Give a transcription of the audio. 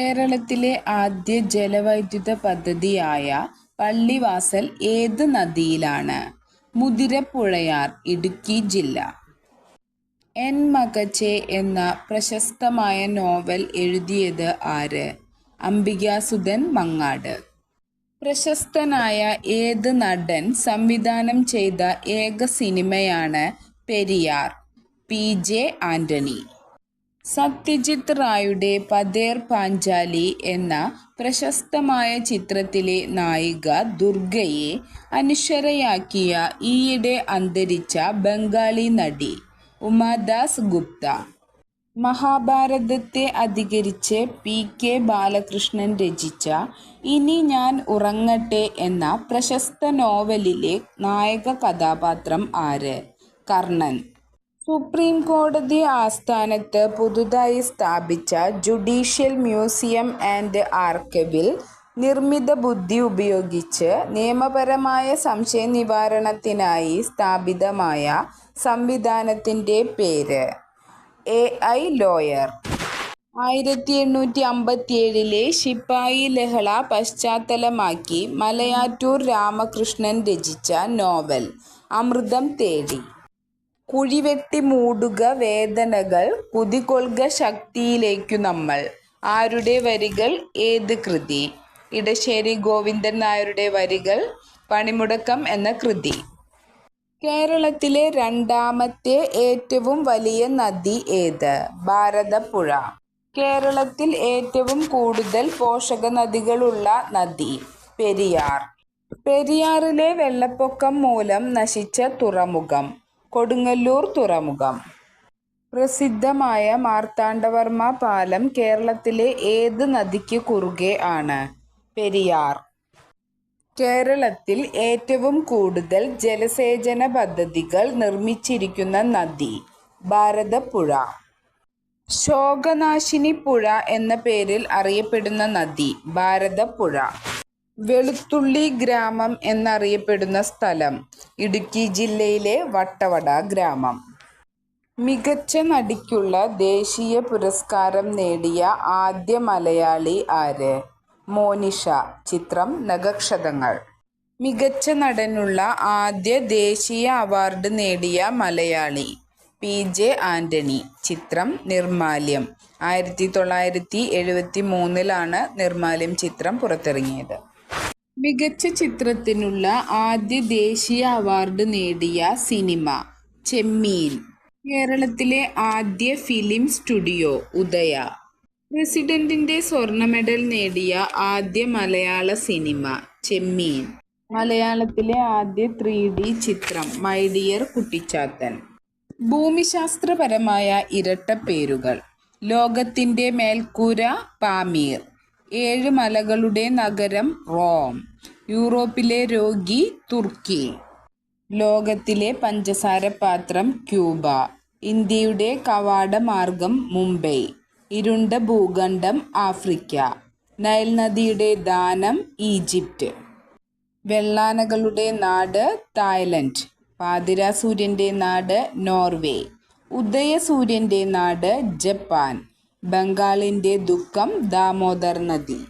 കേരളത്തിലെ ആദ്യ ജലവൈദ്യുത പദ്ധതിയായ പള്ളിവാസൽ ഏത് നദിയിലാണ്? മുതിരപ്പുഴയാർ ഇടുക്കി ജില്ല. എൻ മകച്ചെ എന്ന പ്രശസ്തമായ നോവൽ എഴുതിയത് ആര്? അംബികാസുധൻ മങ്ങാട്. പ്രശസ്തനായ ഏത് നടൻ സംവിധാനം ചെയ്ത ഏക സിനിമയാണ് പെരിയാർ? പി. ജെ. ആന്റണി. സത്യജിത് റായുടെ പതേർ പാഞ്ചാലി എന്ന പ്രശസ്തമായ ചിത്രത്തിലെ നായിക ദുർഗയെ അനുശ്വരയാക്കിയ ഈയിടെ അന്തരിച്ച ബംഗാളി നടി? ഉമാദാസ് ഗുപ്ത. മഹാഭാരതത്തെ അധികരിച്ച് പി. കെ. ബാലകൃഷ്ണൻ രചിച്ച ഇനി ഞാൻ ഉറങ്ങട്ടെ എന്ന പ്രശസ്ത നോവലിലെ നായക കഥാപാത്രം ആര്? കർണൻ. സുപ്രീം കോടതി ആസ്ഥാനത്ത് പുതുതായി സ്ഥാപിച്ച ജുഡീഷ്യൽ മ്യൂസിയം ആൻഡ് ആർക്കിവിൽ നിർമ്മിത ബുദ്ധി ഉപയോഗിച്ച് നിയമപരമായ സംശയനിവാരണത്തിനായി സ്ഥാപിതമായ സംവിധാനത്തിന്റെ പേര്? എ. ഐ. ലോയർ. ആയിരത്തി എണ്ണൂറ്റി അമ്പത്തിയേഴിലെ ശിപായി ലഹള പശ്ചാത്തലമാക്കി മലയാറ്റൂർ രാമകൃഷ്ണൻ രചിച്ച നോവൽ? അമൃതം തേടി. കുഴിവെട്ടി മൂടുക വേദനകൾ കുതികൊള്ളുക ശക്തിയിലേക്കു നമ്മൾ. ആരുടെ വരികൾ ഏത് കൃതി? ഇടശ്ശേരി ഗോവിന്ദൻ നായരുടെ വരികൾ പണിമുടക്കം എന്ന കൃതി. കേരളത്തിലെ രണ്ടാമത്തെ ഏറ്റവും വലിയ നദി ഏത്? ഭാരതപ്പുഴ. കേരളത്തിൽ ഏറ്റവും കൂടുതൽ പോഷക നദികളുള്ള നദി? പെരിയാർ. പെരിയാറിലെ വെള്ളപ്പൊക്കം മൂലം നശിച്ച തുറമുഖം? കൊടുങ്ങല്ലൂർ തുറമുഖം. പ്രസിദ്ധമായ മാർത്താണ്ഡവർമ്മ പാലം കേരളത്തിലെ ഏത് നദിക്ക് കുറുകെ ആണ്? പെരിയാർ. കേരളത്തിൽ ഏറ്റവും കൂടുതൽ ജലസേചന പദ്ധതികൾ നിർമ്മിച്ചിരിക്കുന്ന നദി? ഭാരതപ്പുഴ. ശോകനാശിനി പുഴ എന്ന പേരിൽ അറിയപ്പെടുന്ന നദി? ഭാരതപ്പുഴ. വെളുത്തുള്ളി ഗ്രാമം എന്നറിയപ്പെടുന്ന സ്ഥലം? ഇടുക്കി ജില്ലയിലെ വട്ടവട ഗ്രാമം. മികച്ച നടിക്കുള്ള ദേശീയ പുരസ്കാരം നേടിയ ആദ്യ മലയാളി ആര്? മോനിഷ. ചിത്രം നഖക്ഷതങ്ങൾ. മികച്ച നടനുള്ള ആദ്യ ദേശീയ അവാർഡ് നേടിയ മലയാളി? പി. ജെ. ആന്റണി. ചിത്രം നിർമാല്യം ആയിരത്തി തൊള്ളായിരത്തി എഴുപത്തി മൂന്നിലാണ് നിർമാല്യം ചിത്രം പുറത്തിറങ്ങിയത്. മികച്ച ചിത്രത്തിനുള്ള ആദ്യ ദേശീയ അവാർഡ് നേടിയ സിനിമ? ചെമ്മീൻ. കേരളത്തിലെ ആദ്യ ഫിലിം സ്റ്റുഡിയോ? ഉദയ. പ്രസിഡന്റിന്റെ സ്വർണ മെഡൽ നേടിയ ആദ്യ മലയാള സിനിമ? ചെമ്മീൻ. മലയാളത്തിലെ ആദ്യ ത്രീ ഡി ചിത്രം? My dear Kuttichathan. ഭൂമിശാസ്ത്രപരമായ ഇരട്ടപ്പേരുകൾ? ലോകത്തിന്റെ മേൽക്കൂര പാമീർ. ഏഴ് മലകളുടെ നഗരം? റോം. യൂറോപ്പിലെ രോഗി? തുർക്കി. ലോകത്തിലെ പഞ്ചസാര പാത്രം ക്യൂബ. ഇന്ത്യയുടെ കവാടമാർഗം മുംബൈ. ഇരുണ്ട ഭൂഖണ്ഡം? ആഫ്രിക്ക. നൈൽ നദിയുടെ ദാനം? ഈജിപ്റ്റ്. വെള്ളാനകളുടെ നാട്? തായ്ലൻഡ്. പാതിരാസൂര്യന്റെ നാട്? നോർവേ. ഉദയസൂര്യന്റെ നാട്? ജപ്പാൻ. ബംഗാളിന്റെ ദുഃഖം? ദാമോദർ നദി.